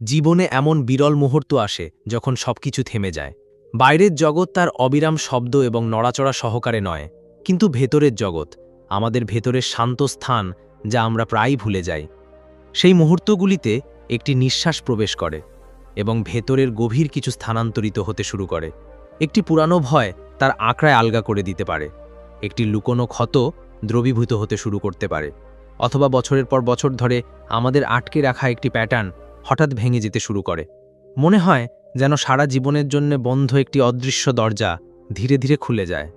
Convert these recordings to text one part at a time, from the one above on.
জীবনে এমন বিরল মুহূর্ত আসে যখন সবকিছু থেমে যায়। বাইরের জগৎ তার অবিরাম শব্দ এবং নড়াচড়া সহকারে নয়, কিন্তু ভেতরের জগৎ, আমাদের ভেতরের শান্ত স্থান যা আমরা প্রায়ই ভুলে যাই। সেই মুহূর্তগুলিতে একটি নিঃশ্বাস প্রবেশ করে এবং ভেতরের গভীর কিছু স্থানান্তরিত হতে শুরু করে। একটি পুরানো ভয় তার আঁকড়ায় আলগা করে দিতে পারে। একটি লুকোনো ক্ষত দ্রবীভূত হতে শুরু করতে পারে। অথবা বছরের পর বছর ধরে আমাদের আটকে রাখা একটি প্যাটার্ন হঠাৎ ভেঙে যেতে শুরু করে। মনে হয় যেন সারা জীবনের জন্য বন্ধ একটি অদৃশ্য দরজা ধীরে ধীরে খুলে যায়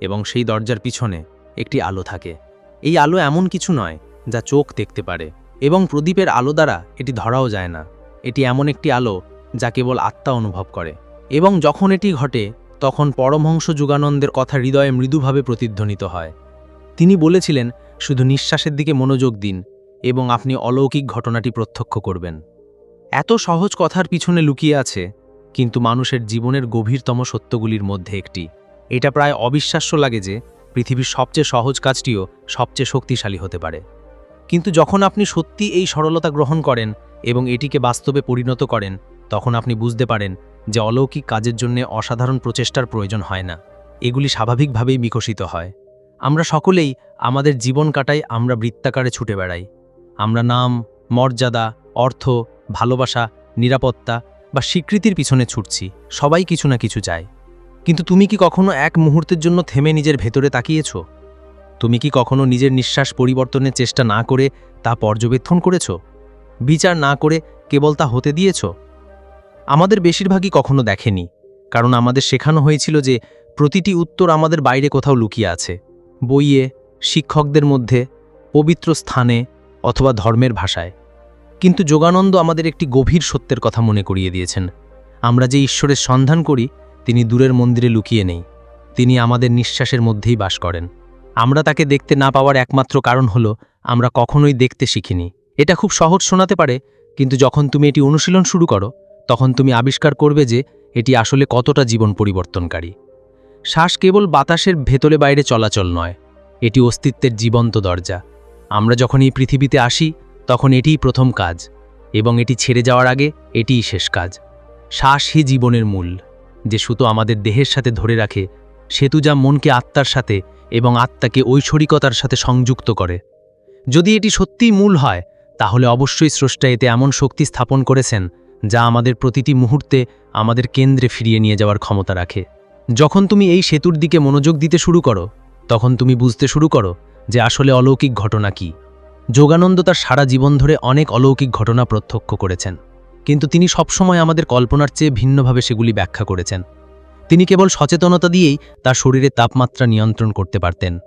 এবং সেই দরজার পিছনে একটি আলো থাকে। এই আলো এমন কিছু নয় যা চোখ দেখতে পারে এবং প্রদীপের আলো দ্বারা এটি ধরাও যায় না। এটি এমন একটি আলো যা কেবল আত্মা অনুভব করে এবং যখন এটি ঘটে, তখন পরমহংস যুগানন্দের কথা হৃদয়ে মৃদুভাবে প্রতিধ্বনিত হয়। তিনি বলেছিলেন, শুধু নিঃশ্বাসের দিকে মনোযোগ দিন এবং আপনি অলৌকিক ঘটনাটি প্রত্যক্ষ করবেন। এত সহজ কথার পিছনে লুকিয়ে আছে, কিন্তু মানুষের জীবনের গভীরতম সত্যগুলির মধ্যে একটি। এটা প্রায় অবিশ্বাস্য লাগে যে, পৃথিবীর সবচেয়ে সহজ কাজটিও সবচেয়ে শক্তিশালী হতে পারে। কিন্তু যখন আপনি সত্যি এই সরলতা গ্রহণ করেন এবং এটিকে বাস্তবে পরিণত করেন, তখন আপনি বুঝতে পারেন যে অলৌকিক কাজের জন্য অসাধারণ প্রচেষ্টার প্রয়োজন হয় না। এগুলি স্বাভাবিকভাবেই বিকশিত হয়। আমরা সকলেই আমাদের জীবন কাটাই আমরা বৃত্তাকারে ছুটে বেড়াই। আমরা নাম, মর্যাদা, অর্থ ভালোবাসা, নিরাপত্তা বা স্বীকৃতির পিছনে ছুটছি, সবাই কিছু না কিছু চায়। কিন্তু তুমি কি কখনো এক মুহূর্তের জন্য থেমে নিজের ভেতরে তাকিয়েছ? তুমি কি কখনো নিজের নিঃশ্বাস পরিবর্তনের চেষ্টা না করে তা পর্যবেক্ষণ করেছ? বিচার না করে কেবল তা হতে দিয়েছ? আমাদের বেশিরভাগই কখনো দেখেনি, কারণ আমাদের শেখানো হয়েছিল যে প্রতিটি উত্তর আমাদের বাইরে কোথাও লুকিয়ে আছে। বইয়ে, শিক্ষকদের মধ্যে, পবিত্র স্থানে অথবা ধর্মের ভাষায়। কিন্তু যোগানন্দ আমাদের একটি গভীর সত্যের কথা মনে করিয়ে দিয়েছেন। আমরা যে ঈশ্বরের সন্ধান করি, তিনি দূরের মন্দিরে লুকিয়ে নেই। তিনি আমাদের নিঃশ্বাসের মধ্যেই বাস করেন। আমরা তাকে দেখতে না পাওয়ার একমাত্র কারণ হলো, আমরা কখনোই দেখতে শিখিনি। এটা খুব সহজ শোনাতে পারে, কিন্তু যখন তুমি এটি অনুশীলন শুরু করো, তখন তুমি আবিষ্কার করবে যে এটি আসলে কতটা জীবন পরিবর্তনকারী। শ্বাস কেবল বাতাসের ভেতরে বাইরে চলাচল নয়, এটি অস্তিত্বের জীবন্ত দরজা। আমরা যখন এই পৃথিবীতে আসি তখন এটিই প্রথম কাজ, এবং এটি ছেড়ে যাওয়ার আগে এটিই শেষ কাজ। শ্বাসই জীবনের মূল, যে সুতো আমাদের দেহের সাথে ধরে রাখে, সেতু যা মনকে আত্মার সাথে এবং আত্মাকে ঐশ্বরিকতার সাথে সংযুক্ত করে। যদি এটি সত্যিই মূল হয়, তাহলে অবশ্যই স্রষ্টা এতে এমন শক্তি স্থাপন করেছেন, যা আমাদের প্রতিটি মুহূর্তে আমাদের কেন্দ্রে ফিরিয়ে নিয়ে যাওয়ার ক্ষমতা রাখে। যখন তুমি এই সেতুর দিকে মনোযোগ দিতে শুরু করো, তখন তুমি বুঝতে শুরু করো যে আসলে অলৌকিক ঘটনা কি। যোগানন্দ তার সারা জীবন ধরে অনেক অলৌকিক ঘটনা প্রত্যক্ষ করেছেন। কিন্তু তিনি সবসময় আমাদের কল্পনার চেয়ে ভিন্নভাবে সেগুলি ব্যাখ্যা করেছেন। তিনি কেবল সচেতনতা দিয়েই তার শরীরের তাপমাত্রা নিয়ন্ত্রণ করতে পারতেন।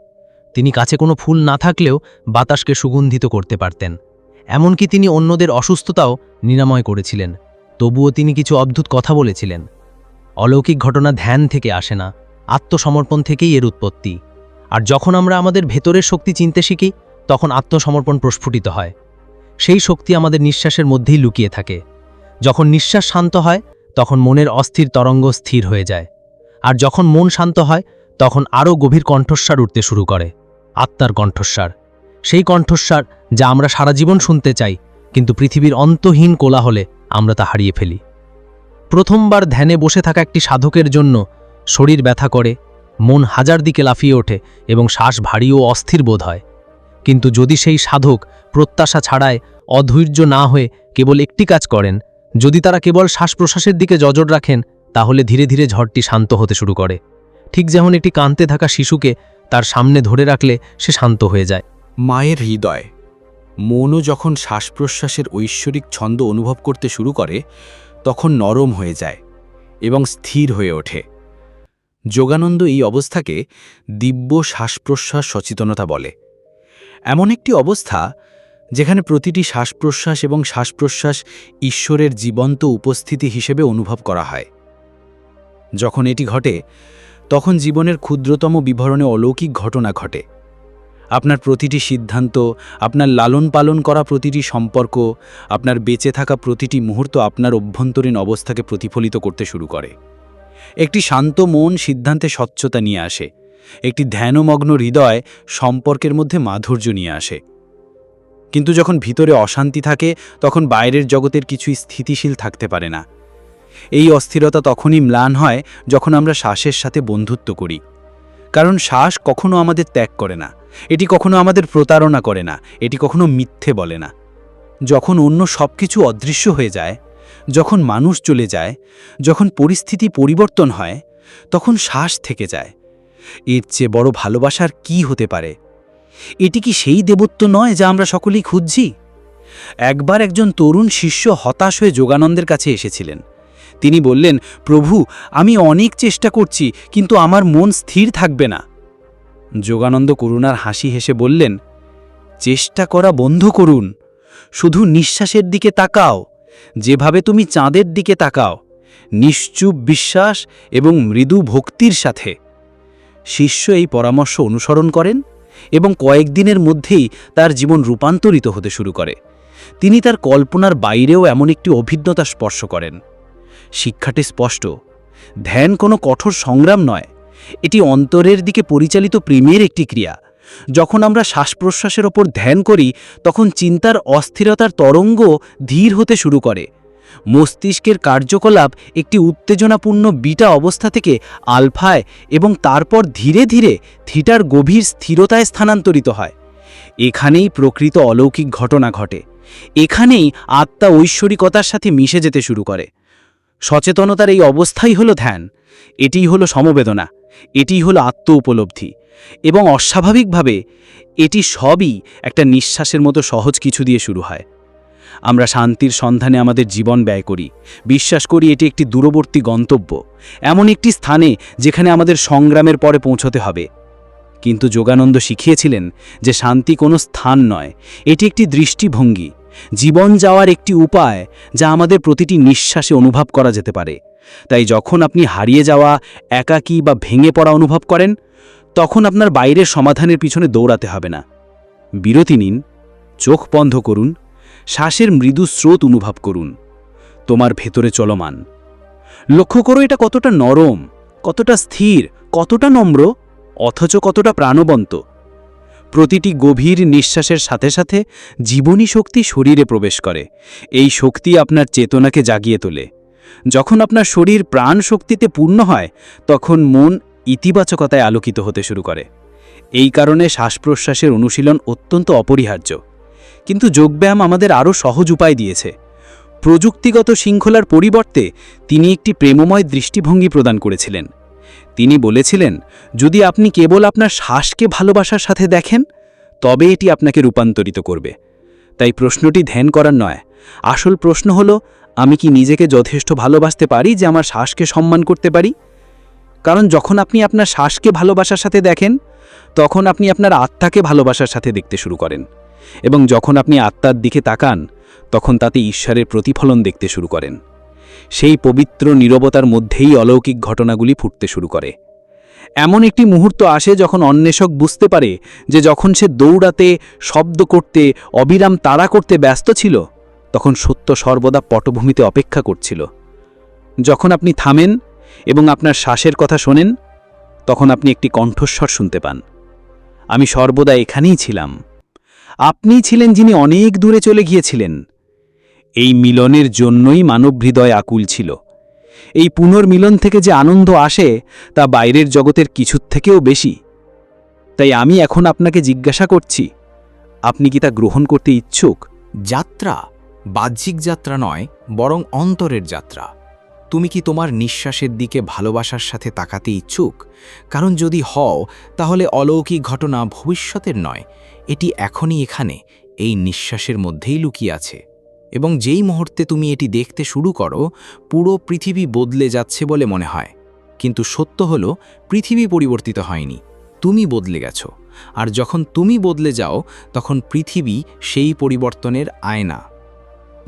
তিনি কাছে কোনো ফুল না থাকলেও বাতাসকে সুগন্ধিত করতে পারতেন। এমনকি তিনি অন্যদের অসুস্থতাও নিরাময় করেছিলেন। তবুও তিনি কিছু অদ্ভুত কথা বলেছিলেন। অলৌকিক ঘটনা ধ্যান থেকে আসে না, আত্মসমর্পণ থেকেই এর উৎপত্তি। আর যখন আমরা আমাদের ভেতরের শক্তি চিনতে শিখি তখন আত্মসমর্পণ প্রস্ফুটিত হয়। সেই শক্তি আমাদের নিঃশ্বাসের মধ্যেই লুকিয়ে থাকে। যখন নিঃশ্বাস শান্ত হয়, তখন মনের অস্থির তরঙ্গ স্থির হয়ে যায়। আর যখন মন শান্ত হয়, তখন আরও গভীর কণ্ঠস্বার উঠতে শুরু করে। আত্মার কণ্ঠস্বার। সেই কণ্ঠস্বার যা আমরা সারা জীবন শুনতে চাই, কিন্তু পৃথিবীর অন্তহীন কোলাহলে আমরা তা হারিয়ে ফেলি। প্রথমবার ধ্যানে বসে থাকা একটি সাধকের জন্য শরীর ব্যথা করে, মন হাজার দিকে লাফিয়ে ওঠে এবং শ্বাস ভারী ও অস্থির বোধ হয়। কিন্তু যদি সেই সাধক প্রত্যাশা ছাড়ায় অধৈর্য না হয়ে কেবল একটি কাজ করেন, যদি তারা কেবল শ্বাস প্রশ্বাসের দিকে জজর রাখেন, তাহলে ধীরে ধীরে ঝড়টি শান্ত হতে শুরু করে। ঠিক যেমন একটি কাঁদতে থাকা শিশুকে তার সামনে ধরে রাখলে সে শান্ত হয়ে যায়। মায়ের হৃদয়। মনও যখন শ্বাস প্রশ্বাসের ঐশ্বরিক ছন্দ অনুভব করতে শুরু করে, তখন নরম হয়ে যায় এবং স্থির হয়ে ওঠে। যোগানন্দ এই অবস্থাকে দিব্য শ্বাস প্রশ্বাস সচেতনতা বলে। এমন একটি অবস্থা যেখানে প্রতিটি শ্বাস প্রশ্বাস এবং শ্বাস প্রশ্বাস ঈশ্বরের জীবন্ত উপস্থিতি হিসেবে অনুভব করা হয়। যখন এটি ঘটে, তখন জীবনের ক্ষুদ্রতম বিবরণে অলৌকিক ঘটনা ঘটে। আপনার প্রতিটি সিদ্ধান্ত, আপনার লালন পালন করা প্রতিটি সম্পর্ক, আপনার বেঁচে থাকা প্রতিটি মুহূর্ত আপনার অভ্যন্তরীণ অবস্থাকে প্রতিফলিত করতে শুরু করে। একটি শান্ত মন সিদ্ধান্তে স্বচ্ছতা নিয়ে আসে। একটি ধ্যানমগ্ন হৃদয় সম্পর্কের মধ্যে মাধুর্য নিয়ে আসে। কিন্তু যখন ভিতরে অশান্তি থাকে, তখন বাইরের জগতের কিছুই স্থিতিশীল থাকতে পারে না। এই অস্থিরতা তখনই ম্লান হয় যখন আমরা শ্বাসের সাথে বন্ধুত্ব করি। কারণ শ্বাস কখনো আমাদের ত্যাগ করে না। এটি কখনো আমাদের প্রতারণা করে না। এটি কখনো মিথ্যে বলে না। যখন অন্য সব কিছু অদৃশ্য হয়ে যায়, যখন মানুষ চলে যায়, যখন পরিস্থিতি পরিবর্তন হয়, তখন শ্বাস থেকে যায়। এর চেয়ে বড় ভালোবাসার কি হতে পারে? এটি কি সেই দেবত্ব নয় যা আমরা সকলেই খুঁজছি? একবার একজন তরুণ শিষ্য হতাশ হয়ে যোগানন্দের কাছে এসেছিলেন। তিনি বললেন, প্রভু, আমি অনেক চেষ্টা করছি, কিন্তু আমার মন স্থির থাকবে না। যোগানন্দ করুণার হাসি হেসে বললেন, চেষ্টা করা বন্ধ করুন। শুধু নিঃশ্বাসের দিকে তাকাও। যেভাবে তুমি চাঁদের দিকে তাকাও, নিশ্চুপ বিশ্বাস এবং মৃদু ভক্তির সাথে। শিষ্য এই পরামর্শ অনুসরণ করেন এবং কয়েকদিনের মধ্যেই তার জীবন রূপান্তরিত হতে শুরু করে। তিনি তার কল্পনার বাইরেও এমন একটি অভিজ্ঞতা স্পর্শ করেন। শিক্ষাটি স্পষ্ট। ধ্যান কোনো কঠোর সংগ্রাম নয়। এটি অন্তরের দিকে পরিচালিত প্রেমের একটি ক্রিয়া। যখন আমরা শ্বাস প্রশ্বাসের ওপর ধ্যান করি, তখন চিন্তার অস্থিরতার তরঙ্গ ধীর হতে শুরু করে। মস্তিষ্কের কার্যকলাপ একটি উত্তেজনাপূর্ণ বিটা অবস্থা থেকে আলফায় এবং তারপর ধীরে ধীরে থিটার গভীর স্থিরতায় স্থানান্তরিত হয়। এখানেই প্রকৃত অলৌকিক ঘটনা ঘটে। এখানেই আত্মা ঐশ্বরিকতার সাথে মিশে যেতে শুরু করে। সচেতনতার এই অবস্থাই হলো ধ্যান। এটিই হলো সমবেদনা। এটিই হলো আত্ম উপলব্ধি। এবং অস্বাভাবিকভাবে এটি সবই একটা নিঃশ্বাসের মতো সহজ কিছু দিয়ে শুরু হয়। আমরা শান্তির সন্ধানে আমাদের জীবন ব্যয় করি। বিশ্বাস করি এটি একটি দূরবর্তী গন্তব্য। এমন একটি স্থানে যেখানে আমাদের সংগ্রামের পরে পৌঁছতে হবে। কিন্তু যোগানন্দ শিখিয়েছিলেন যে শান্তি কোনো স্থান নয়, এটি একটি দৃষ্টিভঙ্গি। জীবন যাওয়ার একটি উপায় যা আমাদের প্রতিটি নিঃশ্বাসে অনুভব করা যেতে পারে। তাই যখন আপনি হারিয়ে যাওয়া, একাকী বা ভেঙে পড়া অনুভব করেন, তখন আপনার বাইরের সমাধানের পিছনে দৌড়াতে হবে না। বিরতি নিন, চোখ বন্ধ করুন শ্বাসের মৃদু স্রোত অনুভব করুন। তোমার ভেতরে চলমান। লক্ষ্য করো এটা কতটা নরম, কতটা স্থির, কতটা নম্র, অথচ কতটা প্রাণবন্ত। প্রতিটি গভীর নিঃশ্বাসের সাথে সাথে জীবনী শক্তি শরীরে প্রবেশ করে। এই শক্তি আপনার চেতনাকে জাগিয়ে তোলে। যখন আপনার শরীর প্রাণ শক্তিতে পূর্ণ হয়, তখন মন ইতিবাচকতায় আলোকিত হতে শুরু করে। এই কারণে শ্বাস প্রশ্বাসের অনুশীলন অত্যন্ত অপরিহার্য। কিন্তু যোগব্যায়াম আমাদের আরও সহজ উপায় দিয়েছে। প্রযুক্তিগত শৃঙ্খলার পরিবর্তে তিনি একটি প্রেমময় দৃষ্টিভঙ্গি প্রদান করেছিলেন। তিনি বলেছিলেন, যদি আপনি কেবল আপনার শ্বাসকে ভালোবাসার সাথে দেখেন, তবে এটি আপনাকে রূপান্তরিত করবে। তাই প্রশ্নটি ধ্যান করার নয়। আসল প্রশ্ন হলো, আমি কি নিজেকে যথেষ্ট ভালোবাসতে পারি যে আমার শ্বাসকে সম্মান করতে পারি? কারণ যখন আপনি আপনার শ্বাসকে ভালোবাসার সাথে দেখেন, তখন আপনি আপনার আত্মাকে ভালোবাসার সাথে দেখতে শুরু করেন। এবং যখন আপনি আত্মার দিকে তাকান, তখন তাতে ঈশ্বরের প্রতিফলন দেখতে শুরু করেন। সেই পবিত্র নীরবতার মধ্যেই অলৌকিক ঘটনাগুলি ফুটতে শুরু করে। এমন একটি মুহূর্ত আসে যখন অন্বেষক বুঝতে পারে যে যখন সে দৌড়াতে, শব্দ করতে, অবিরাম তাড়া করতে ব্যস্ত ছিল, তখন সত্য সর্বদা পটভূমিতে অপেক্ষা করছিল। যখন আপনি থামেন এবং আপনার শ্বাসের কথা শোনেন, তখন আপনি একটি কণ্ঠস্বর শুনতে পান। আমি সর্বদা এখানেই ছিলাম। আপনিই ছিলেন যিনি অনেক দূরে চলে গিয়েছিলেন। এই মিলনের জন্যই মানব হৃদয় আকুল ছিল। এই পুনর্মিলন থেকে যে আনন্দ আসে, তা বাইরের জগতের কিছুর থেকেও বেশি। তাই আমি এখন আপনাকে জিজ্ঞাসা করছি, আপনি কি তা গ্রহণ করতে ইচ্ছুক? যাত্রা বাহ্যিক যাত্রা নয়, বরং অন্তরের যাত্রা। তুমি কি তোমার নিঃশ্বাসের দিকে ভালোবাসার সাথে তাকাতে ইচ্ছুক? কারণ যদি হও, তাহলে অলৌকিক ঘটনা ভবিষ্যতের নয়। এটি এখনই এখানে, এই নিঃশ্বাসের মধ্যেই লুকিয়ে আছে। এবং যেই মুহূর্তে তুমি এটি দেখতে শুরু করো, পুরো পৃথিবী বদলে যাচ্ছে বলে মনে হয়। কিন্তু সত্য হল, পৃথিবী পরিবর্তিত হয়নি। তুমি বদলে গেছো। আর যখন তুমি বদলে যাও, তখন পৃথিবী সেই পরিবর্তনের আয়না।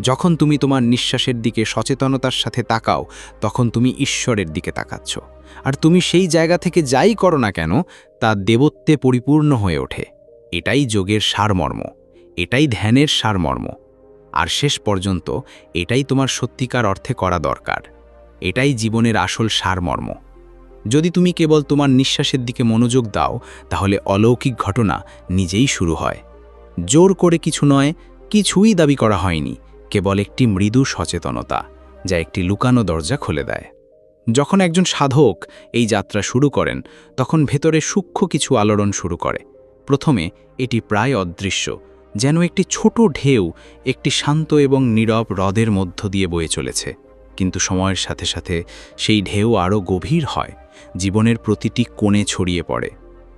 যখন তুমি তোমার নিঃশ্বাসের দিকে সচেতনতার সাথে তাকাও, তখন তুমি ঈশ্বরের দিকে তাকাচ্ছ। আর তুমি সেই জায়গা থেকে যাই করো না কেন, তা দেবত্বে পরিপূর্ণ হয়ে ওঠে। এটাই যোগের সারমর্ম। এটাই ধ্যানের সারমর্ম। আর শেষ পর্যন্ত এটাই তোমার সত্যিকার অর্থে করা দরকার। এটাই জীবনের আসল সারমর্ম। যদি তুমি কেবল তোমার নিঃশ্বাসের দিকে মনোযোগ দাও, তাহলে অলৌকিক ঘটনা নিজেই শুরু হয়। জোর করে কিছু নয়, কিছুই দাবি করা হয়নি। কেবল একটি মৃদু সচেতনতা যা একটি লুকানো দরজা খুলে দেয়। যখন একজন সাধক এই যাত্রা শুরু করেন, তখন ভেতরে সূক্ষ্ম কিছু আলোড়ন শুরু করে। প্রথমে এটি প্রায় অদৃশ্য, যেন একটি ছোট ঢেউ একটি শান্ত এবং নীরব হ্রদের মধ্য দিয়ে বয়ে চলেছে। কিন্তু সময়ের সাথে সাথে সেই ঢেউ আরও গভীর হয়, জীবনের প্রতিটি কোণে ছড়িয়ে পড়ে।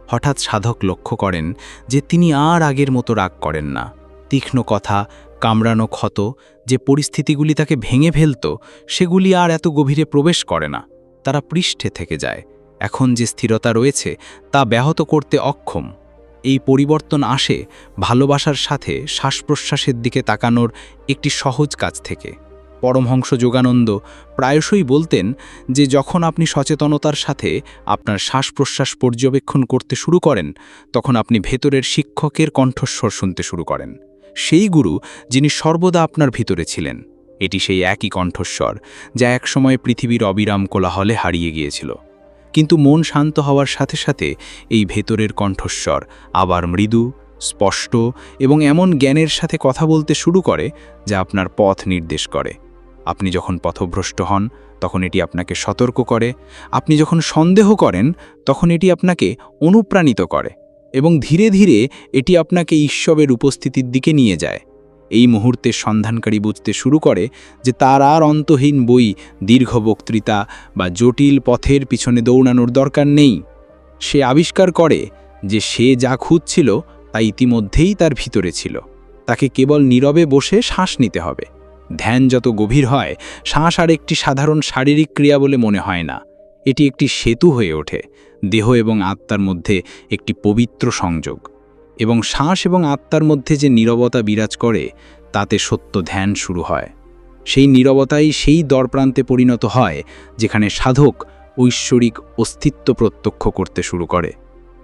হঠাৎ সাধক লক্ষ্য করেন যে তিনি আর আগের মতো রাগ করেন না। তীক্ষ্ণ কথা কামড়ানো ক্ষত যে পরিস্থিতিগুলি তাকে ভেঙে ফেলত, সেগুলি আর এত গভীরে প্রবেশ করে না। তারা পৃষ্ঠে থেকে যায়। এখন যে স্থিরতা রয়েছে, তা ব্যাহত করতে অক্ষম। এই পরিবর্তন আসে ভালোবাসার সাথে শ্বাস প্রশ্বাসের দিকে তাকানোর একটি সহজ কাজ থেকে। পরমহংস যোগানন্দ প্রায়শই বলতেন যে, যখন আপনি সচেতনতার সাথে আপনার শ্বাস প্রশ্বাস পর্যবেক্ষণ করতে শুরু করেন, তখন আপনি ভেতরের শিক্ষকের কণ্ঠস্বর শুনতে শুরু করেন। সেই গুরু যিনি সর্বদা আপনার ভিতরে ছিলেন। এটি সেই একই কণ্ঠস্বর যা একসময় পৃথিবীর অবিরাম কোলাহলে হারিয়ে গিয়েছিল। কিন্তু মন শান্ত হওয়ার সাথে সাথে এই ভেতরের কণ্ঠস্বর আবার মৃদু, স্পষ্ট এবং এমন জ্ঞানের সাথে কথা বলতে শুরু করে যা আপনার পথ নির্দেশ করে। আপনি যখন পথভ্রষ্ট হন, তখন এটি আপনাকে সতর্ক করে। আপনি যখন সন্দেহ করেন, তখন এটি আপনাকে অনুপ্রাণিত করে। এবং ধীরে ধীরে এটি আপনাকে ঈশ্বরের উপস্থিতির দিকে নিয়ে যায়। এই মুহূর্তে সন্ধানকারী বুঝতে শুরু করে যে তার আর অন্তহীন বই, দীর্ঘ বক্তৃতা বা জটিল পথের পিছনে দৌড়ানোর দরকার নেই। সে আবিষ্কার করে যে সে যা খুঁজছিল তা ইতিমধ্যেই তার ভিতরে ছিল। তাকে কেবল নীরবে বসে শ্বাস নিতে হবে। ধ্যান যত গভীর হয়, শ্বাস আর একটি সাধারণ শারীরিক ক্রিয়া বলে মনে হয় না। এটি একটি সেতু হয়ে ওঠে। দেহ এবং আত্মার মধ্যে একটি পবিত্র সংযোগ। এবং শ্বাস এবং আত্মার মধ্যে যে নীরবতা বিরাজ করে, তাতে সত্য ধ্যান শুরু হয়। সেই নীরবতাই সেই দরপ্রান্তে পরিণত হয়, যেখানে সাধক ঐশ্বরিক অস্তিত্ব প্রত্যক্ষ করতে শুরু করে।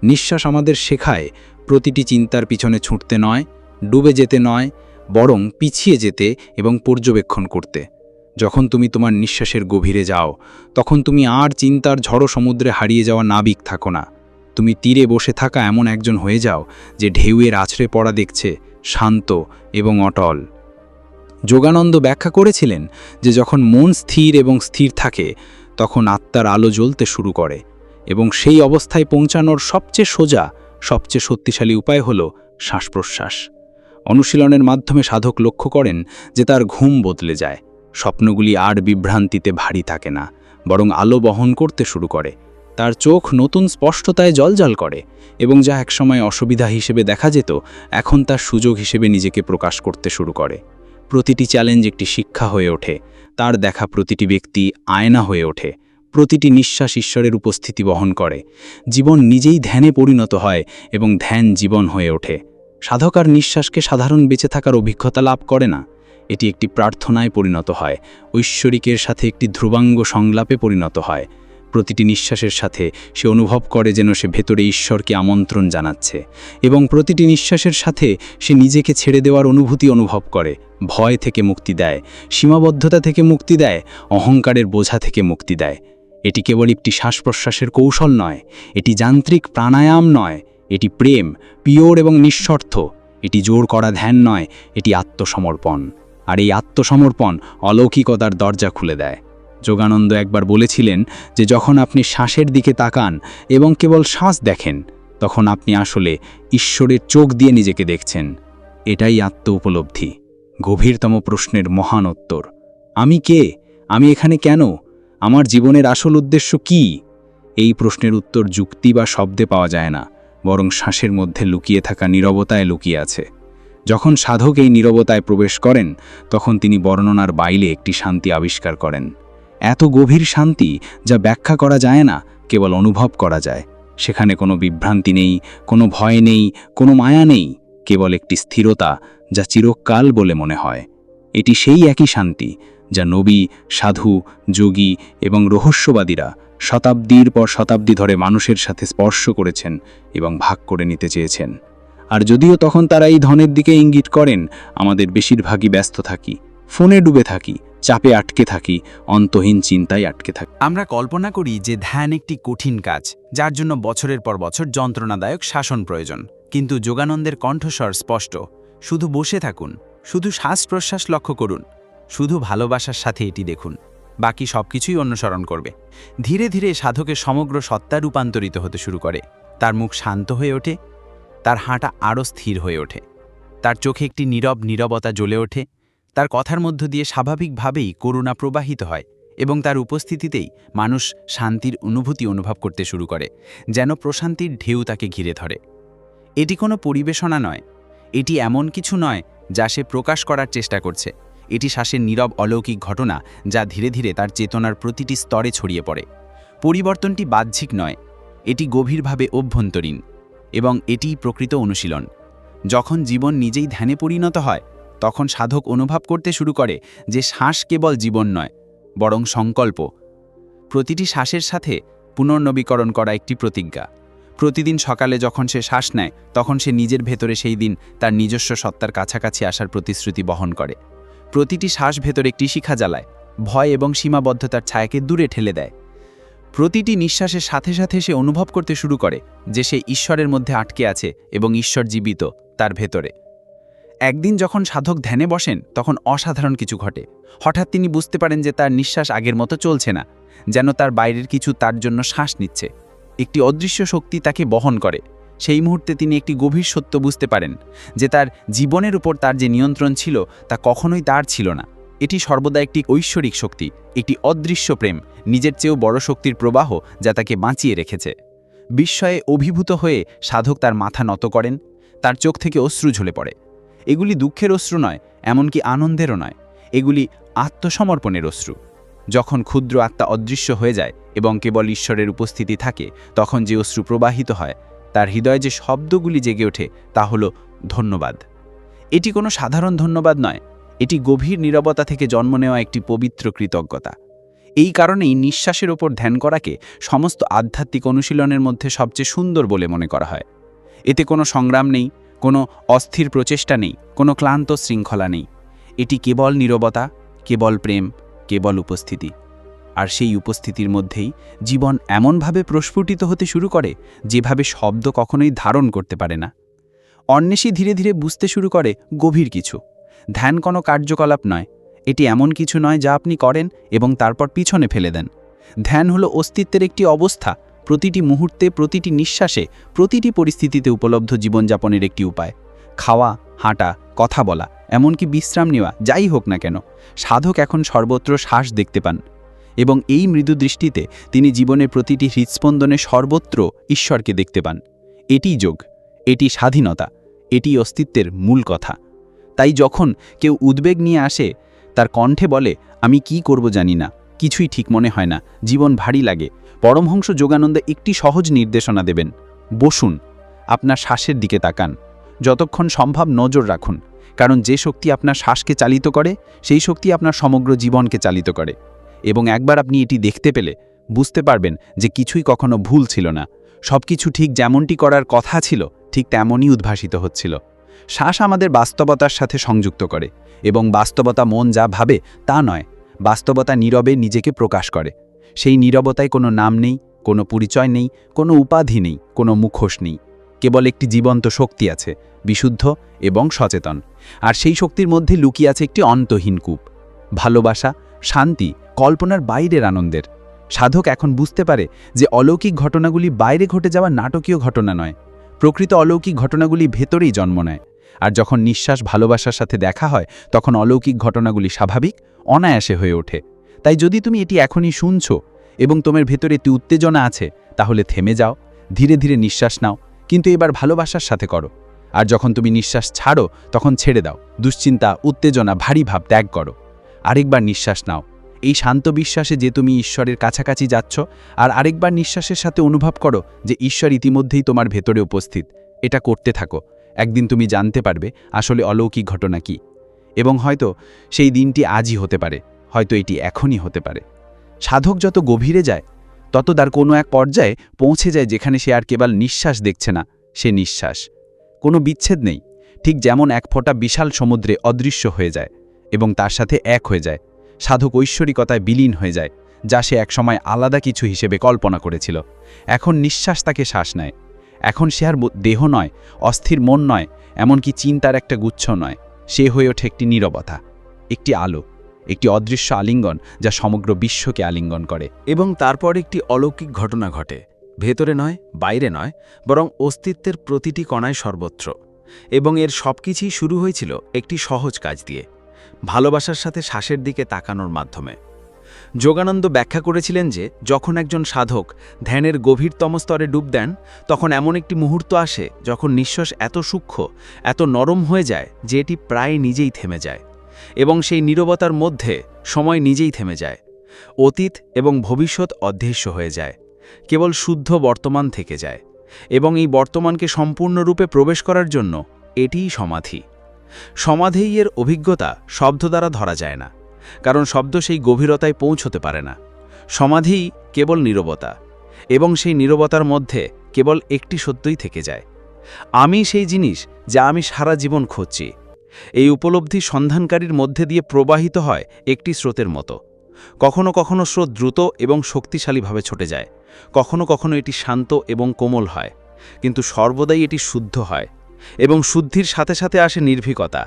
নিঃশ্বাস আমাদের শেখায়, প্রতিটি চিন্তার পিছনে ছুটতে নয়, ডুবে যেতে নয়, বরং পিছিয়ে যেতে এবং পর্যবেক্ষণ করতে। যখন তুমি তোমার নিঃশ্বাসের গভীরে যাও, তখন তুমি আর চিন্তার ঝড়ো সমুদ্রে হারিয়ে যাওয়া নাবিক থাকো না। তুমি তীরে বসে থাকা এমন একজন হয়ে যাও, যে ঢেউয়ের আছড়ে পড়া দেখছে, শান্ত এবং অটল। যোগানন্দ ব্যাখ্যা করেছিলেন যে যখন মন স্থির এবং স্থির থাকে, তখন আত্মার আলো জ্বলতে শুরু করে এবং সেই অবস্থায় পৌঁছানোর সবচেয়ে সোজা, সবচেয়ে শক্তিশালী উপায় হল শ্বাস প্রশ্বাস অনুশীলনের মাধ্যমে সাধক লক্ষ্য করেন যে তার ঘুম বদলে যায়। স্বপ্নগুলি আর বিভ্রান্তিতে ভারী থাকে না, বরং আলো বহন করতে শুরু করে। তার চোখ নতুন স্পষ্টতায় জলজল করে, এবং যা একসময় অসুবিধা হিসেবে দেখা যেত, এখন তার সুযোগ হিসেবে নিজেকে প্রকাশ করতে শুরু করে। প্রতিটি চ্যালেঞ্জ একটি শিক্ষা হয়ে ওঠে, তার দেখা প্রতিটি ব্যক্তি আয়না হয়ে ওঠে, প্রতিটি নিঃশ্বাস ঈশ্বরের উপস্থিতি বহন করে। জীবন নিজেই ধ্যানে পরিণত হয়, এবং ধ্যান জীবন হয়ে ওঠে। সাধকার নিঃশ্বাসকে সাধারণ বেঁচে থাকার অভিজ্ঞতা লাভ করে না। এটি একটি প্রার্থনায় পরিণত হয়, ঐশ্বরিকের সাথে একটি ধ্রুবাঙ্গ সংলাপে পরিণত হয়। প্রতিটি নিঃশ্বাসের সাথে সে অনুভব করে যেন সে ভেতরে ঈশ্বরকে আমন্ত্রণ জানাচ্ছে এবং প্রতিটি নিঃশ্বাসের সাথে সে নিজেকে ছেড়ে দেওয়ার অনুভূতি অনুভব করে, ভয় থেকে মুক্তি দেয়, সীমাবদ্ধতা থেকে মুক্তি দেয়, অহংকারের বোঝা থেকে মুক্তি দেয়। এটি কেবল একটি শ্বাস প্রশ্বাসের কৌশল নয়, এটি যান্ত্রিক প্রাণায়াম নয়, এটি প্রেম, পিওর এবং নিঃস্বার্থ এটি জোর করা ধ্যান নয়, এটি আত্মসমর্পণ। আর এই আত্মসমর্পণ অলৌকিকতার দরজা খুলে দেয়। যোগানন্দ একবার বলেছিলেন যে যখন আপনি শ্বাসের দিকে তাকান এবং কেবল শ্বাস দেখেন, তখন আপনি আসলে ঈশ্বরের চোখ দিয়ে নিজেকে দেখছেন। এটাই আত্ম উপলব্ধি। গভীরতম প্রশ্নের মহান উত্তর। আমি কে? আমি এখানে কেন? আমার জীবনের আসল উদ্দেশ্য কি? এই প্রশ্নের উত্তর যুক্তি বা শব্দে পাওয়া যায় না, বরং শ্বাসের মধ্যে লুকিয়ে থাকা নীরবতায় লুকিয়ে আছে। যখন সাধক এই নীরবতায় প্রবেশ করেন, তখন তিনি বর্ণনার বাইলে একটি শান্তি আবিষ্কার করেন। এত গভীর শান্তি যা ব্যাখ্যা করা যায় না, কেবল অনুভব করা যায়। সেখানে কোনো বিভ্রান্তি নেই, কোনো ভয় নেই, কোনো মায়া নেই, কেবল একটি স্থিরতা যা চিরকাল বলে মনে হয়। এটি সেই একই শান্তি যা নবী, সাধু, যোগী এবং রহস্যবাদীরা শতাব্দীর পর শতাব্দী ধরে মানুষের সাথে স্পর্শ করেছেন এবং ভাগ করে নিতে চেয়েছেন। আর যদিও তখন তারা এই ধনের দিকে ইঙ্গিত করেন, আমাদের বেশিরভাগই ব্যস্ত থাকি, ফোনে ডুবে থাকি, চাপে আটকে থাকি, অন্তহীন চিন্তায় আটকে থাকি। আমরা কল্পনা করি যে ধ্যান একটি কঠিন কাজ, যার জন্য বছরের পর বছর যন্ত্রণাদায়ক শাসন প্রয়োজন। কিন্তু যোগানন্দের কণ্ঠস্বর স্পষ্ট, শুধু বসে থাকুন, শুধু শ্বাস প্রশ্বাস লক্ষ্য করুন, শুধু ভালোবাসার সাথে এটি দেখুন, বাকি সব কিছুই অনুসরণ করবে। ধীরে ধীরে সাধকের সমগ্র সত্তা রূপান্তরিত হতে শুরু করে, তার মুখ শান্ত হয়ে ওঠে তার হাঁটা আরও স্থির হয়ে ওঠে। তার চোখে একটি নীরব নীরবতা জ্বলে ওঠে। তার কথার মধ্য দিয়ে স্বাভাবিকভাবেই করুণা প্রবাহিত হয় এবং তার উপস্থিতিতেই মানুষ শান্তির অনুভূতি অনুভব করতে শুরু করে, যেন প্রশান্তির ঢেউ তাকে ঘিরে ধরে। এটি কোনো পরিবেশনা নয়। এটি এমন কিছু নয় যা সে প্রকাশ করার চেষ্টা করছে। এটি শ্বাসের নীরব অলৌকিক ঘটনা যা ধীরে ধীরে তার চেতনার প্রতিটি স্তরে ছড়িয়ে পড়ে। পরিবর্তনটি বাহ্যিক নয়, এটি গভীরভাবে অভ্যন্তরীণ। এবং এটিই প্রকৃত অনুশীলন। যখন জীবন নিজেই ধ্যানে পরিণত হয়, তখন সাধক অনুভব করতে শুরু করে যে শ্বাস কেবল জীবন নয়, বরং সংকল্প। প্রতিটি শ্বাসের সাথে পুনর্নবীকরণ করা একটি প্রতিজ্ঞা। প্রতিদিন সকালে যখন সে শ্বাস নেয়, তখন সে নিজের ভেতরে সেই দিন তার নিজস্ব সত্তার কাছাকাছি আসার প্রতিশ্রুতি বহন করে। প্রতিটি শ্বাস ভেতরে একটি শিখা জ্বালায়, ভয় এবং সীমাবদ্ধতার ছায়াকে দূরে ঠেলে দেয়। প্রতিটি নিঃশ্বাসের সাথে সাথে সে অনুভব করতে শুরু করে যে সে ঈশ্বরের মধ্যে আটকে আছে এবং ঈশ্বর জীবিত তার ভেতরে। একদিন যখন সাধক ধ্যানে বসেন, তখন অসাধারণ কিছু ঘটে। হঠাৎ তিনি বুঝতে পারেন যে তার নিঃশ্বাস আগের মতো চলছে না, যেন তার বাইরের কিছু তার জন্য শ্বাস নিচ্ছে। একটি অদৃশ্য শক্তি তাকে বহন করে। সেই মুহূর্তে তিনি একটি গভীর সত্য বুঝতে পারেন যে তার জীবনের উপর তার যে নিয়ন্ত্রণ ছিল, তা কখনোই তার ছিল না। এটি সর্বদা একটি ঐশ্বরিক শক্তি, একটি অদৃশ্য প্রেম, নিজের চেয়েও বড় শক্তির প্রবাহ যা তাকে বাঁচিয়ে রেখেছে। বিস্ময়ে অভিভূত হয়ে সাধক তার মাথা নত করেন, তার চোখ থেকে অশ্রু ঝুলে পড়ে। এগুলি দুঃখের অশ্রু নয়, এমনকি আনন্দেরও নয়। এগুলি আত্মসমর্পণের অশ্রু। যখন ক্ষুদ্র আত্মা অদৃশ্য হয়ে যায় এবং কেবল ঈশ্বরের উপস্থিতি থাকে, তখন যে অশ্রু প্রবাহিত হয়, তার হৃদয়ে যে শব্দগুলি জেগে ওঠে, তা হল ধন্যবাদ। এটি কোনো সাধারণ ধন্যবাদ নয় এটি গভীর নীরবতা থেকে জন্ম নেওয়া একটি পবিত্র কৃতজ্ঞতা। এই কারণেই নিঃশ্বাসের ওপর ধ্যান করাকে সমস্ত আধ্যাত্মিক অনুশীলনের মধ্যে সবচেয়ে সুন্দর বলে মনে করা হয়। এতে কোনো সংগ্রাম নেই, কোনো অস্থির প্রচেষ্টা নেই, কোনো ক্লান্ত শৃঙ্খলা নেই। এটি কেবল নীরবতা, কেবল প্রেম, কেবল উপস্থিতি। আর সেই উপস্থিতির মধ্যেই জীবন এমনভাবে প্রস্ফুটিত হতে শুরু করে যেভাবে শব্দ কখনোই ধারণ করতে পারে না। অন্বেষী ধীরে ধীরে বুঝতে শুরু করে গভীর কিছু। ধ্যান কোনো কার্যকলাপ নয়। এটি এমন কিছু নয় যা আপনি করেন এবং তারপর পিছনে ফেলে দেন। ধ্যান হলো অস্তিত্বের একটি অবস্থা, প্রতিটি মুহূর্তে, প্রতিটি নিঃশ্বাসে, প্রতিটি পরিস্থিতিতে উপলব্ধ জীবনযাপনের একটি উপায়। খাওয়া, হাঁটা, কথা বলা, এমনকি বিশ্রাম নেওয়া, যাই হোক না কেন, সাধক এখন সর্বত্র শ্বাস দেখতে পান এবং এই মৃদু দৃষ্টিতে তিনি জীবনের প্রতিটি হৃৎস্পন্দনে সর্বত্র ঈশ্বরকে দেখতে পান। এটিই যোগ এটি স্বাধীনতা এটি অস্তিত্বের মূল কথা। তাই যখন কেউ উদ্বেগ নিয়ে আসে, তার কণ্ঠে বলে, আমি কি করব জানি না, কিছুই ঠিক মনে হয় না, জীবন ভারী লাগে। পরমহংস যোগানন্দে একটি সহজ নির্দেশনা দেবেন। বসুন, আপনার শ্বাসের দিকে তাকান। যতক্ষণ সম্ভব নজর রাখুন, কারণ যে শক্তি আপনার শ্বাসকে চালিত করে, সেই শক্তি আপনার সমগ্র জীবনকে চালিত করে। এবং একবার আপনি এটি দেখতে পেলে, বুঝতে পারবেন যে কিছুই কখনো ভুল ছিল না। সব কিছু ঠিক যেমনটি করার কথা ছিল, ঠিক তেমনই উদ্ভাসিত হচ্ছিল। শ্বাস আমাদের বাস্তবতার সাথে সংযুক্ত করে এবং বাস্তবতা মন যা ভাবে তা নয়, বাস্তবতা নীরবে নিজেকে প্রকাশ করে। সেই নীরবতায় কোনো নাম নেই, কোনো পরিচয় নেই, কোনো উপাধি নেই, কোনো মুখোশ নেই। কেবল একটি জীবন্ত শক্তি আছে, বিশুদ্ধ এবং সচেতন। আর সেই শক্তির মধ্যে লুকিয়ে আছে একটি অন্তহীন কূপ। ভালোবাসা, শান্তি, কল্পনার বাইরের আনন্দের। সাধক এখন বুঝতে পারে যে অলৌকিক ঘটনাগুলি বাইরে ঘটে যাওয়া নাটকীয় ঘটনা নয়, প্রকৃত অলৌকিক ঘটনাগুলি ভেতরেই জন্ম নেয়। আর যখন নিঃশ্বাস ভালোবাসার সাথে দেখা হয়, তখন অলৌকিক ঘটনাগুলি স্বাভাবিক, অনায়াসে হয়ে ওঠে। তাই যদি তুমি এটি এখনই শুনছ এবং তোমার ভেতরে একটি উত্তেজনা আছে, তাহলে থেমে যাও, ধীরে ধীরে নিঃশ্বাস নাও, কিন্তু এবার ভালোবাসার সাথে করো। আর যখন তুমি নিঃশ্বাস ছাড়ো, তখন ছেড়ে দাও, দুশ্চিন্তা, উত্তেজনা, ভারী ভাব ত্যাগ করো। আরেকবার নিঃশ্বাস নাও। এই শান্ত বিশ্বাসে যে তুমি ঈশ্বরের কাছাকাছি যাচ্ছ, আর আরেকবার নিঃশ্বাসের সাথে অনুভব করো যে ঈশ্বর ইতিমধ্যেই তোমার ভেতরে উপস্থিত। এটা করতে থাকো। একদিন তুমি জানতে পারবে আসলে অলৌকিক ঘটনা কি। এবং হয়তো সেই দিনটি আজই হতে পারে, হয়তো এটি এখনই হতে পারে। সাধক যত গভীরে যায়, তত তার কোনো এক পর্যায়ে পৌঁছে যায় যেখানে সে আর কেবল নিঃশ্বাস দেখছে না, সে নিঃশ্বাস। কোনো বিচ্ছেদ নেই, ঠিক যেমন এক ফোঁটা বিশাল সমুদ্রে অদৃশ্য হয়ে যায় এবং তার সাথে এক হয়ে যায়, সাধক ঐশ্বরিকতায় বিলীন হয়ে যায়, যা সে একসময় আলাদা কিছু হিসেবে কল্পনা করেছিল। এখন নিঃশ্বাস তাকে শ্বাস নেয়। এখন সে আর দেহ নয়, অস্থির মন নয়, এমনকি চিন্তার একটা গুচ্ছ নয়। সে হয়ে ওঠে একটি নীরবতা, একটি আলো, একটি অদৃশ্য আলিঙ্গন যা সমগ্র বিশ্বকে আলিঙ্গন করে। এবং তারপর একটি অলৌকিক ঘটনা ঘটে। ভেতরে নয়, বাইরে নয়, বরং অস্তিত্বের প্রতিটি কণায় সর্বত্র। এবং এর সবকিছুই শুরু হয়েছিল একটি সহজ কাজ দিয়ে, ভালোবাসার সাথে শ্বাসের দিকে তাকানোর মাধ্যমে। যোগানন্দ ব্যাখ্যা করেছিলেন যে, যখন একজন সাধক ধ্যানের গভীরতম স্তরে ডুব দেন, তখন এমন একটি মুহূর্ত আসে যখন নিঃশ্বাস এত সূক্ষ্ম, এত নরম হয়ে যায় যে এটি প্রায় নিজেই থেমে যায় এবং সেই নীরবতার মধ্যে সময় নিজেই থেমে যায়। অতীত এবং ভবিষ্যৎ অদৃশ্য হয়ে যায়, কেবল শুদ্ধ বর্তমান থেকে যায় এবং এই বর্তমানকে সম্পূর্ণরূপে প্রবেশ করার জন্য এটিই সমাধি। সমাধেই এর অভিজ্ঞতা শব্দ দ্বারা ধরা যায় না। কারণ শব্দ সেই গভীরতায় পৌঁছতে পারে না। সমাধিই কেবল নীরবতা, এবং সেই নীরবতার মধ্যে কেবল একটি সত্যই থেকে যায়। আমি সেই জিনিস যা আমি সারা জীবন খুঁজছি। এই উপলব্ধি সন্ধানকারীর মধ্যে দিয়ে প্রবাহিত হয় একটি স্রোতের মতো। কখনো কখনো স্রোত দ্রুত এবং শক্তিশালীভাবে ছুটে যায়। কখনো কখনো এটি শান্ত এবং কোমল হয়, কিন্তু সর্বদাই এটি শুদ্ধ হয়, এবং শুদ্ধির সাথে সাথে আসে নির্ভীকতা,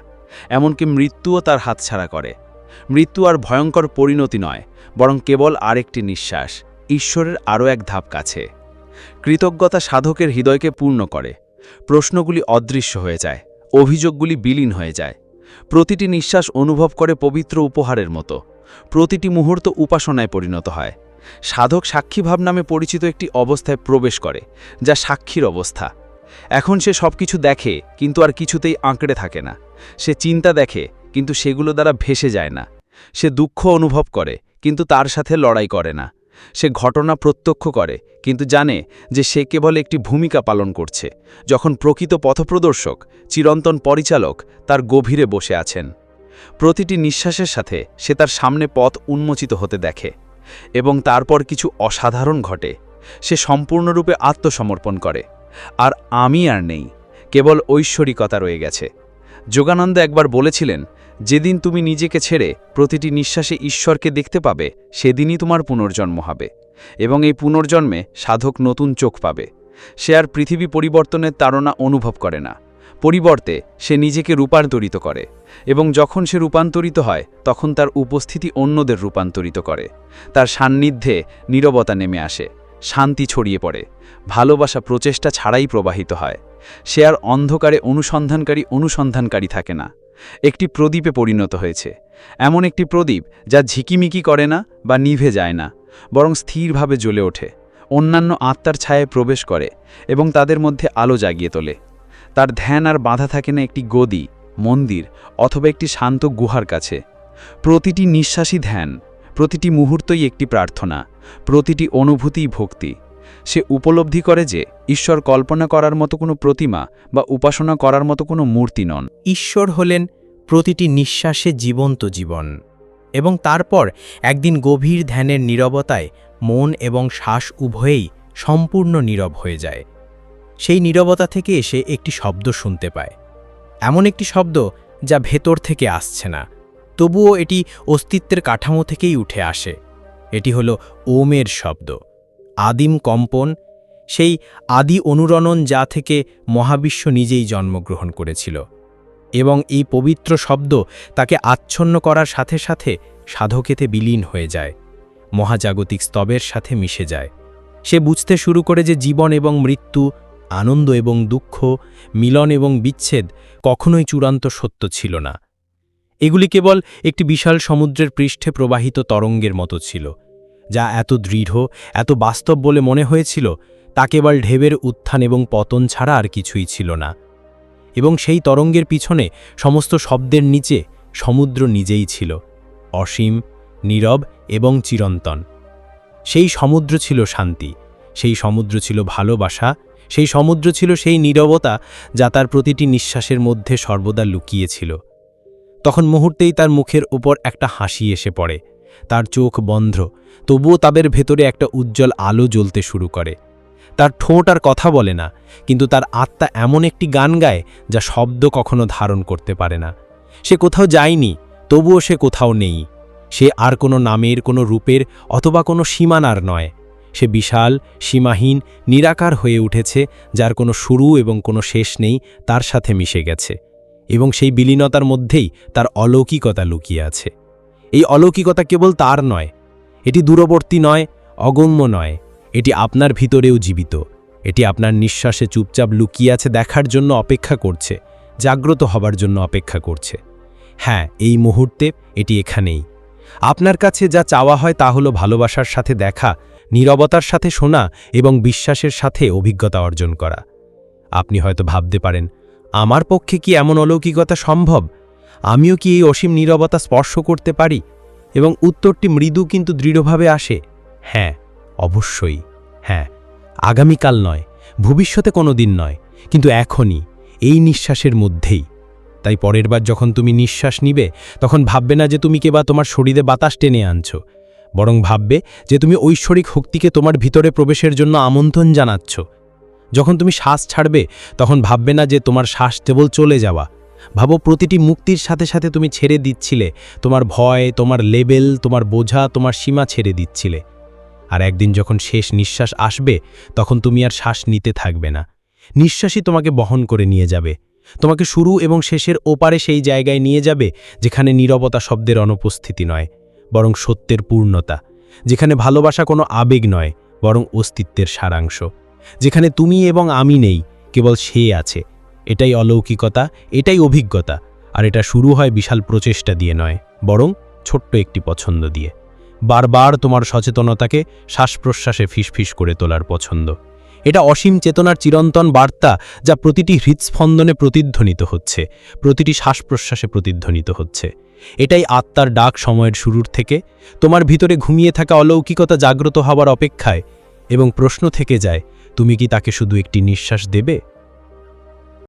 এমনকি মৃত্যুও তার হাতছাড়া করে। মৃত্যু আর ভয়ঙ্কর পরিণতি নয়, বরং কেবল আরেকটি নিঃশ্বাস, ঈশ্বরের আরও এক ধাপ কাছে। কৃতজ্ঞতা সাধকের হৃদয়কে পূর্ণ করে। প্রশ্নগুলি অদৃশ্য হয়ে যায়, অভিযোগগুলি বিলীন হয়ে যায়। প্রতিটি নিঃশ্বাস অনুভব করে পবিত্র উপহারের মতো। প্রতিটি মুহূর্ত উপাসনায় পরিণত হয়। সাধক সাক্ষীভাব নামে পরিচিত একটি অবস্থায় প্রবেশ করে, যা সাক্ষীর অবস্থা। এখন সে সব কিছু দেখে, কিন্তু আর কিছুতেই আঁকড়ে থাকে না। সে চিন্তা দেখে কিন্তু সেগুলো দ্বারা ভেসে যায় না। সে দুঃখ অনুভব করে, কিন্তু তার সাথে লড়াই করে না। সে ঘটনা প্রত্যক্ষ করে, কিন্তু জানে যে সে কেবল একটি ভূমিকা পালন করছে। যখন প্রকৃত পথপ্রদর্শক, চিরন্তন পরিচালক তার গভীরে বসে আছেন। প্রতিটি নিঃশ্বাসের সাথে সে তার সামনে পথ উন্মোচিত হতে দেখে এবং তারপর কিছু অসাধারণ ঘটে। সে সম্পূর্ণরূপে আত্মসমর্পণ করে। আর আমি আর নেই, কেবল ঐশ্বরিকতা রয়ে গেছে। যোগানন্দ একবার বলেছিলেন যেদিন তুমি নিজেকে ছেড়ে প্রতিটি নিঃশ্বাসে ঈশ্বরকে দেখতে পাবে, সেদিনই তোমার পুনর্জন্ম হবে। এবং এই পুনর্জন্মে সাধক নতুন চোখ পাবে। সে আর পৃথিবী পরিবর্তনের তাড়না অনুভব করে না। পরিবর্তে সে নিজেকে রূপান্তরিত করে। এবং যখন সে রূপান্তরিত হয়, তখন তার উপস্থিতি অন্যদের রূপান্তরিত করে। তার সান্নিধ্যে নীরবতা নেমে আসে, শান্তি ছড়িয়ে পড়ে, ভালোবাসা প্রচেষ্টা ছাড়াই প্রবাহিত হয়। সে আর অন্ধকারে অনুসন্ধানকারী অনুসন্ধানকারী থাকে না। একটি প্রদীপে পরিণত হয়েছে। এমন একটি প্রদীপ যা ঝিকিমিকি করে না বা নিভে যায় না, বরং স্থিরভাবে জ্বলে ওঠে, অন্যান্য আত্মার ছায়ায় প্রবেশ করে এবং তাদের মধ্যে আলো জাগিয়ে তোলে। তার ধ্যান আর বাধা থাকে না একটি গদি, মন্দির অথবা একটি শান্ত গুহার কাছে। প্রতিটি নিঃশ্বাসী ধ্যান, প্রতিটি মুহূর্তই একটি প্রার্থনা, প্রতিটি অনুভূতিই ভক্তি। সে উপলব্ধি করে যে ঈশ্বর কল্পনা করার মতো কোনো প্রতিমা বা উপাসনা করার মতো কোনো মূর্তি নন। ঈশ্বর হলেন প্রতিটি নিঃশ্বাসে জীবন্ত জীবন এবং তারপর একদিন গভীর ধ্যানের নীরবতায় মন এবং শ্বাস উভয়েই সম্পূর্ণ নীরব হয়ে যায়। সেই নীরবতা থেকে এসে একটি শব্দ শুনতে পায়। এমন একটি শব্দ যা ভেতর থেকে আসছে না। তবুও এটি অস্তিত্বের কাঠামো থেকেই উঠে আসে। এটি হল ওমের শব্দ। আদিম কম্পন, সেই আদি অনুরণন যা থেকে মহাবিশ্ব নিজেই জন্মগ্রহণ করেছিল এবং এই পবিত্র শব্দ তাকে আচ্ছন্ন করার সাথে সাথে সাধকেতে বিলীন হয়ে যায়, মহাজাগতিক স্তবের সাথে মিশে যায়। সে বুঝতে শুরু করে যে জীবন এবং মৃত্যু, আনন্দ এবং দুঃখ, মিলন এবং বিচ্ছেদ কখনোই চূড়ান্ত সত্য ছিল না। এগুলি কেবল একটি বিশাল সমুদ্রের পৃষ্ঠে প্রবাহিত তরঙ্গের মতো ছিল। যা এত দৃঢ়, এত বাস্তব বলে মনে হয়েছিল, তা কেবল ঢেবের উত্থান এবং পতন ছাড়া আর কিছুই ছিল না। এবং সেই তরঙ্গের পিছনে সমস্ত শব্দের নিচে সমুদ্র নিজেই ছিল, অসীম, নীরব এবং চিরন্তন। সেই সমুদ্র ছিল শান্তি, সেই সমুদ্র ছিল ভালোবাসা, সেই সমুদ্র ছিল সেই নীরবতা যা তার প্রতিটি নিঃশ্বাসের মধ্যে সর্বদা লুকিয়েছিল তখন মুহূর্তেই তার মুখের উপর একটা হাসি এসে পড়ে তার চোখ বন্ধ, তবুও তাদের ভেতরে একটা উজ্জ্বল আলো জ্বলতে শুরু করে। তার ঠোঁট আর কথা বলে না, কিন্তু তার আত্মা এমন একটি গান গায় যা শব্দ কখনো ধারণ করতে পারে না। সে কোথাও যায়নি, তবুও সে কোথাও নেই। সে আর কোনো নামের, কোনো রূপের অথবা কোনো সীমানার নয়। সে বিশাল, সীমাহীন, নিরাকার হয়ে উঠেছে, যার কোনো শুরু এবং কোনো শেষ নেই তার সাথে মিশে গেছে। এবং সেই বিলীনতার মধ্যেই তার অলৌকিকতা লুকিয়ে আছে। এই অলৌকিকতা কেবল তার নয়, এটি দূরবর্তী নয়, অগম্য নয়, এটি আপনার ভিতরেও জীবিত, এটি আপনার নিঃশ্বাসে চুপচাপ লুকিয়ে আছে দেখার জন্য অপেক্ষা করছে, জাগ্রত হবার জন্য অপেক্ষা করছে। হ্যাঁ এই মুহূর্তে এটি এখানেই। আপনার কাছে যা চাওয়া হয় তা হলো ভালোবাসার সাথে দেখা, নীরবতার সাথে শোনা এবং বিশ্বাসের সাথে অভিজ্ঞতা অর্জন করা। আপনি হয়তো ভাবতে পারেন, আমার পক্ষে কি এমন অলৌকিকতা সম্ভব? আমিও কি এই অসীম নীরবতা স্পর্শ করতে পারি? এবং উত্তরটি মৃদু কিন্তু দৃঢ়ভাবে আসে হ্যাঁ অবশ্যই হ্যাঁ আগামীকাল নয়, ভবিষ্যতে কোনো দিন নয়, কিন্তু এখনই, এই নিঃশ্বাসের মধ্যেই। তাই পরের বার যখন তুমি নিঃশ্বাস নিবে, তখন ভাববে না যে তুমি কেবা তোমার শরীরে বাতাস টেনে আনছো, বরং ভাববে যে তুমি ঐশ্বরিক শক্তিকে তোমার ভিতরে প্রবেশের জন্য আমন্ত্রণ জানাচ্ছ। যখন তুমি শ্বাস ছাড়বে, তখন ভাববে না যে তোমার শ্বাস কেবল চলে যাওয়া ভাবো প্রতিটি মুক্তির সাথে সাথে তুমি ছেড়ে দিচ্ছিলে। তোমার ভয়, তোমার লেবেল, তোমার বোঝা, তোমার সীমা ছেড়ে দিচ্ছিলে। আর একদিন যখন শেষ নিঃশ্বাস আসবে, তখন তুমি আর শ্বাস নিতে থাকবে না। নিঃশ্বাসই তোমাকে বহন করে নিয়ে যাবে। তোমাকে শুরু এবং শেষের ওপারে সেই জায়গায় নিয়ে যাবে, যেখানে নীরবতা শব্দের অনুপস্থিতি নয়, বরং সত্যের পূর্ণতা। যেখানে ভালোবাসা কোনো আবেগ নয়, বরং অস্তিত্বের সারাংশ। যেখানে তুমি এবং আমি নেই, কেবল সে আছে। এটাই অলৌকিকতা, এটাই অভিজ্ঞতা, আর এটা শুরু হয় বিশাল প্রচেষ্টা দিয়ে নয়, বরং ছোট্ট একটি পছন্দ দিয়ে। বারবার তোমার সচেতনতাকে শ্বাস প্রশ্বাসে ফিসফিস করে তোলার পছন্দ। এটা অসীম চেতনার চিরন্তন বার্তা যা প্রতিটি হৃৎস্পন্দনে প্রতিধ্বনিত হচ্ছে, প্রতিটি শ্বাস প্রশ্বাসে প্রতিধ্বনিত হচ্ছে। এটাই আত্মার ডাক সময়ের শুরুর থেকে, তোমার ভিতরে ঘুমিয়ে থাকা অলৌকিকতা জাগ্রত হবার অপেক্ষায়, এবং প্রশ্ন থেকে যায়, তুমি কি তাকে শুধু একটি নিঃশ্বাস দেবে?